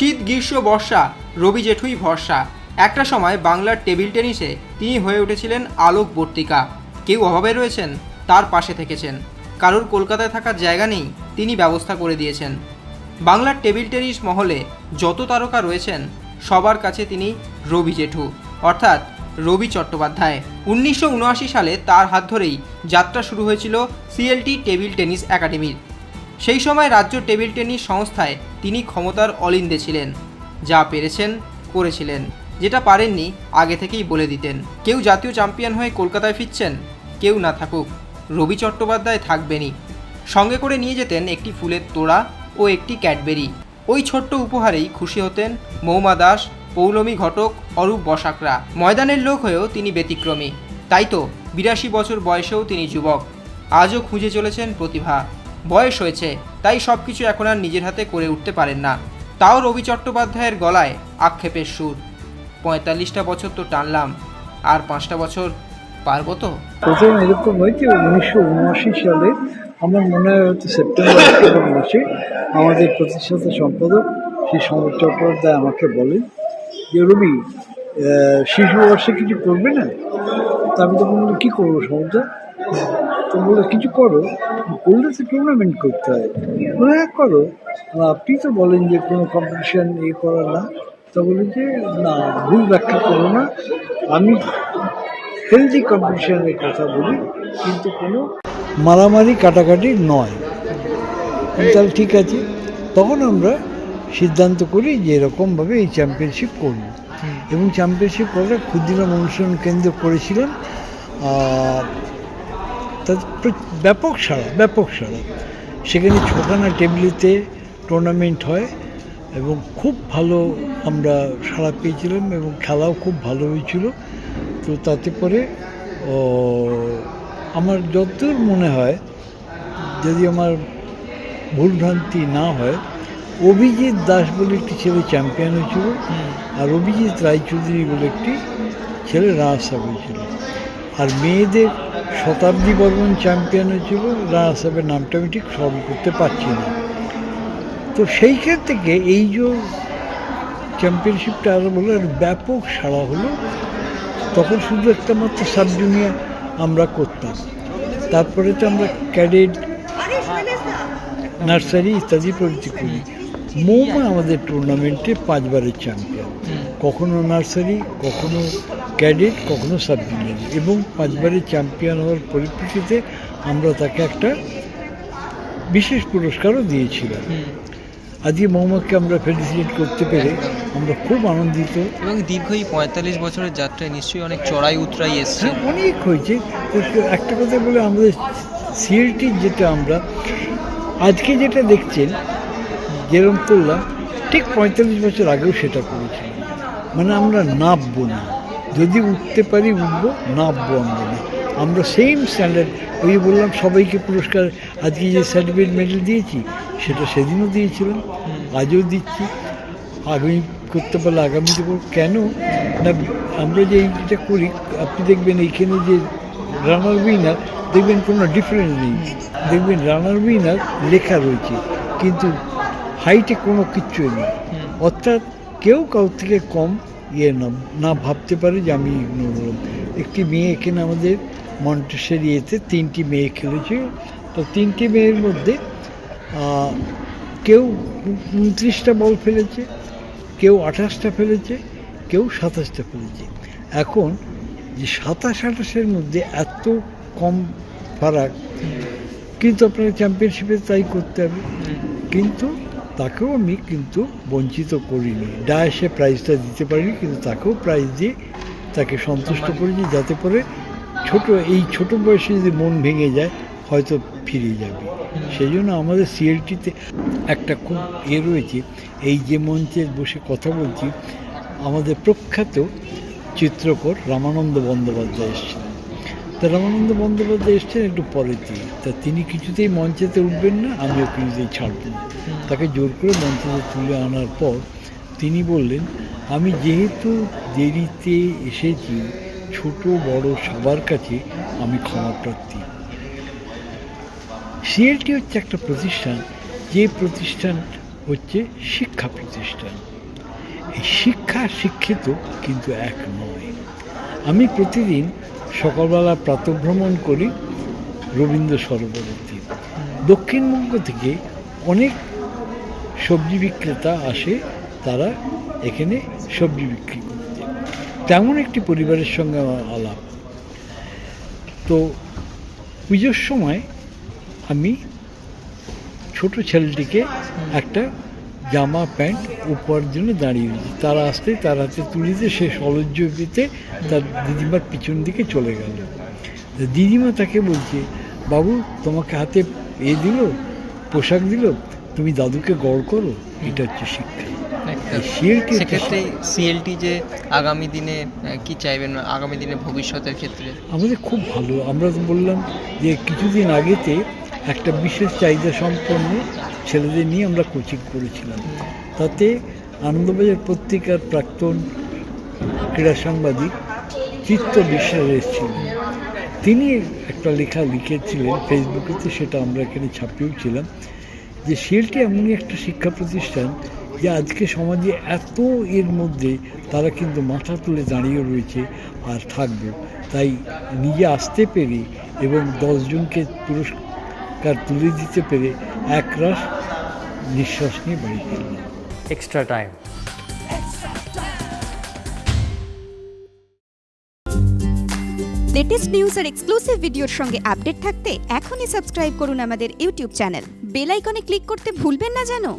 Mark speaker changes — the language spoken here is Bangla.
Speaker 1: শীত, গ্রীষ্ম, বর্ষা, রবি জেঠুই ভরসা। একটা সময় বাংলার টেবিল টেনিসে তিনি হয়ে উঠেছিলেন আলোকবর্তিকা কেউ অভাবে রয়েছেন, তার পাশে থেকেছেন। কারোর কলকাতায় থাকার জায়গা নেই, তিনি ব্যবস্থা করে দিয়েছেন। বাংলার টেবিল টেনিস মহলে যত তারকা রয়েছেন, সবার কাছে তিনি রবি জেঠু। অর্থাৎ রবি চট্টোপাধ্যায়। উনিশশো উনআশি সালে তার হাত ধরেই যাত্রা শুরু হয়েছিল সিএলটি টেবিল টেনিস একাডেমির। সেই সময় রাজ্য টেবিল টেনিস সংস্থায় তিনি ক্ষমতার অলিন্দে ছিলেন। যা পেরেছেন, করেছিলেন। যেটা পারেননি, আগে থেকেই বলে দিতেন। কেউ জাতীয় চ্যাম্পিয়ন হয়ে কলকাতায় ফিরছেন? কেউ না থাকুক। রবি চট্টোপাধ্যায় থাকবেনই। সঙ্গে করে নিয়ে যেতেন একটি ফুলের তোড়া ও একটি ক্যাডবেরি। ওই ছোট্ট উপহারেই খুশি হতেন মৌমা দাস, পৌলমী ঘটক, অরূপ বসাকরা। ময়দানের লোক হয়েও তিনি ব্যতিক্রমী। তাই তো, বিরাশি বছর বয়সেও তিনি যুবক। আজও খুঁজে চলেছেন প্রতিভা। বয়স হয়েছে, তাই সব কিছু এখন আর নিজের হাতে করে উঠতে পারেন না। তাও রবি চট্টোপাধ্যায়ের গলায় আক্ষেপের সুর। পঁয়তাল্লিশটা বছর তো টানলাম, আর পাঁচটা বছর পারব তো?
Speaker 2: প্রথম এরকম হয়েছে উনিশশো উনআশি সালে আমার মনে হয় হয়তো সেপ্টেম্বর, অক্টোবর মাসে আমাদের প্রতিষ্ঠাতা সম্পাদক শ্রী সমর চট্টোপাধ্যায় আমাকে বলেন যে, রবি শিশু বর্ষে কিছু করবে না? তা আমি তো বললাম, কী করব সমুদ্র তো বলল কিছু করো। করলে তো টুর্নামেন্ট করতে হয়। বলে, হ্যাঁ করো। আপনি তো বলেন যে কোনো কম্পিটিশান এ করার না। তা বলে যে না ভুল ব্যাখ্যা করো না। আমি হেলদি কম্পিটিশানের কথা বলি কিন্তু কোনো মারামারি কাটাকাটি নয়। তাহলে ঠিক আছে। তখন আমরা সিদ্ধান্ত করি যে এরকমভাবে এই চ্যাম্পিয়নশিপ করব। এবং চ্যাম্পিয়নশিপ করার ক্ষুদিরাম অনুশীলন কেন্দ্র করেছিলাম প্র- ব্যাপক সাড়া ব্যাপক সাড়া। সেখানে ছখানা টেবিলেতে টুর্নামেন্ট হয় এবং খুব ভালো আমরা সাড়া পেয়েছিলাম এবং খেলাও খুব ভালো হয়েছিল। তো তাতে পরে আমার যতদূর মনে হয়, যদি আমার ভুলভ্রান্তি না হয়, অভিজিৎ দাস বলে একটি ছেলে চ্যাম্পিয়ন হয়েছিল আর অভিজিৎ রায়চৌধুরী বলে একটি ছেলে রানার্স হয়েছিল। আর মেয়েদের শতাব্দী বর্মন চ্যাম্পিয়ন হয়েছিল রানার্স আপের নামটা আমি ঠিক স্মরণ করতে পারছি না। তো সেইখান থেকে এই যে চ্যাম্পিয়নশিপটা আরও বলে আর ব্যাপক সাড়া হলো, তখন শুধু একটা মাত্র সাব জুনিয়র আমরা করতাম। তারপরে তো আমরা ক্যাডেট নার্সারি ইত্যাদি প্রভৃতি করি। মৌমা আমাদের টুর্নামেন্টে পাঁচবারের চ্যাম্পিয়ন কখনো নার্সারি কখনো ক্যাডেট কখনো সাব এবং পাঁচবারের চ্যাম্পিয়ন হওয়ার পরিপ্রেক্ষিতে আমরা তাকে একটা বিশেষ পুরস্কারও দিয়েছিলাম। আজকে মৌমাকে আমরা ফেলিসিটেট করতে পেরে আমরা খুব আনন্দিত।
Speaker 1: এবং দীর্ঘ এই পঁয়তাল্লিশ বছরের যাত্রায় নিশ্চয়ই অনেক চড়াই উতরাই এসছে।
Speaker 2: হ্যাঁ অনেক হয়েছে। একটা কথা বলে আমাদের সিএলটির যেটা আমরা আজকে যেটা দেখছেন যেরকম করলাম ঠিক পঁয়তাল্লিশ বছর আগেও সেটা করেছিলাম মানে আমরা নামবো না। যদি উঠতে পারি উঠবো নামবো আমরা। না আমরা সেম স্ট্যান্ডার্ড ওই বললাম সবাইকে পুরস্কার। আজকে যে সার্টিফিকেট মেডেল দিয়েছি সেটা সেদিনও দিয়েছিলাম। আজও দিচ্ছি। আগামী করতে পারলে আগামীতে করব। কেন? না আমরা যে এইটা করি আপনি দেখবেন এইখানে যে রানার উইনার দেখবেন কোনো ডিফারেন্স নেই। দেখবেন রানার উইনার লেখা রয়েছে কিন্তু হাইটে কোনো কিচ্ছুই নেই। অর্থাৎ কেউ কাউ থেকে কম ইয়ে না না ভাবতে পারে যে আমি ইগনোর একটি মেয়ে এখানে আমাদের মন্টেসের ইয়েতে তিনটি মেয়ে খেলেছে। তো তিনটি মেয়ের মধ্যে কেউ উনত্রিশটা বল ফেলেছে, কেউ আঠাশটা ফেলেছে, কেউ সাতাশটা ফেলেছে। এখন যে সাতাশ আঠাশের মধ্যে এত কম ফারাক, কিন্তু আপনাকে চ্যাম্পিয়নশিপে তাই করতে হবে। কিন্তু তাকেও আমি কিন্তু বঞ্চিত করিনি। ডায়াসে প্রাইজটা দিতে পারিনি কিন্তু তাকেও প্রাইজ দিয়ে তাকে সন্তুষ্ট করেছি যাতে করে ছোট এই ছোট বয়সে যদি মন ভেঙে যায় হয়তো ফিরে যাবে। সেই জন্য আমাদের সিএলটিতে একটা খুব এ রয়েছে এই যে মঞ্চে বসে কথা বলছি আমাদের প্রখ্যাত চিত্রকর রামানন্দ বন্দ্যোপাধ্যায় এসেছিলেন তা রামানন্দ বন্দ্যোপাধ্যায় এসছেন একটু পরেতে তা। তিনি কিছুতেই মঞ্চেতে উঠবেন না আমিও কিছুতেই ছাড়বেন না। তাকে জোর করে মঞ্চেতে তুলে আনার পর তিনি বললেন আমি যেহেতু দেরিতে এসেছি ছোট বড় সবার কাছে আমি ক্ষমা প্রার্থী। সিএলটি হচ্ছে একটা প্রতিষ্ঠান যে প্রতিষ্ঠান হচ্ছে শিক্ষা প্রতিষ্ঠান। এই শিক্ষা শিক্ষিত কিন্তু এক নয়। আমি প্রতিদিন সকালবেলা প্রাতভ্রমণ করি রবীন্দ্র সরোবরতী দক্ষিণবঙ্গ থেকে অনেক সবজি বিক্রেতা আসে, তারা এখানে সবজি বিক্রি করতে। তেমন একটি পরিবারের সঙ্গে আমার আলাপ। তো পুজোর সময় আমি ছোট ছেলেটিকে একটা জামা প্যান্ট উপহার জন্য দাঁড়িয়ে রয়েছি। তারা আসতে তার হাতে তুলিতে সে সলজ্জ পেতে তার দিদিমার পিছন দিকে চলে গেল। দিদিমা তাকে বলছে বাবু তোমাকে হাতে এ দিল পোশাক দিল তুমি দাদুকে গড় করো এটা হচ্ছে শিক্ষা।
Speaker 1: সেক্ষেত্রে সিএলটি যে আগামী দিনে কি চাইবেন আগামী দিনে ভবিষ্যতের ক্ষেত্রে?
Speaker 2: আমাদের খুব ভালো। আমরা তো বললাম যে কিছুদিন আগেতে একটা বিশেষ চাহিদা সম্পন্ন ছেলেদের নিয়ে আমরা কোচিং করেছিলাম। তাতে আনন্দবাজার পত্রিকার প্রাক্তন ক্রীড়া সাংবাদিক চিত্ত বিশ্বাস এসেছিলেন তিনি একটা লেখা লিখেছিলেন ফেসবুকেতে সেটা আমরা এখানে ছাপিয়েওছিলাম যে সেলটি এমনই একটা শিক্ষা প্রতিষ্ঠান যে আজকে সমাজে এত এর মধ্যে তারা কিন্তু মাথা তুলে দাঁড়িয়ে রয়েছে আর থাকবে। তাই নিজে আসতে পেরে এবং দশজনকে পুরস্কার তুলে দিতে পেরে একরাশ নিঃশ্বাস নিয়ে বাড়ি ফিরলাম
Speaker 3: এক্সট্রা টাইম
Speaker 4: লেটেস্ট নিউজ আর এক্সক্লুসিভ ভিডিওর সঙ্গে আপডেট থাকতে এখনই সাবস্ক্রাইব করুন আমাদের ইউটিউব চ্যানেল বেল আইকনে ক্লিক করতে ভুলবেন না জানো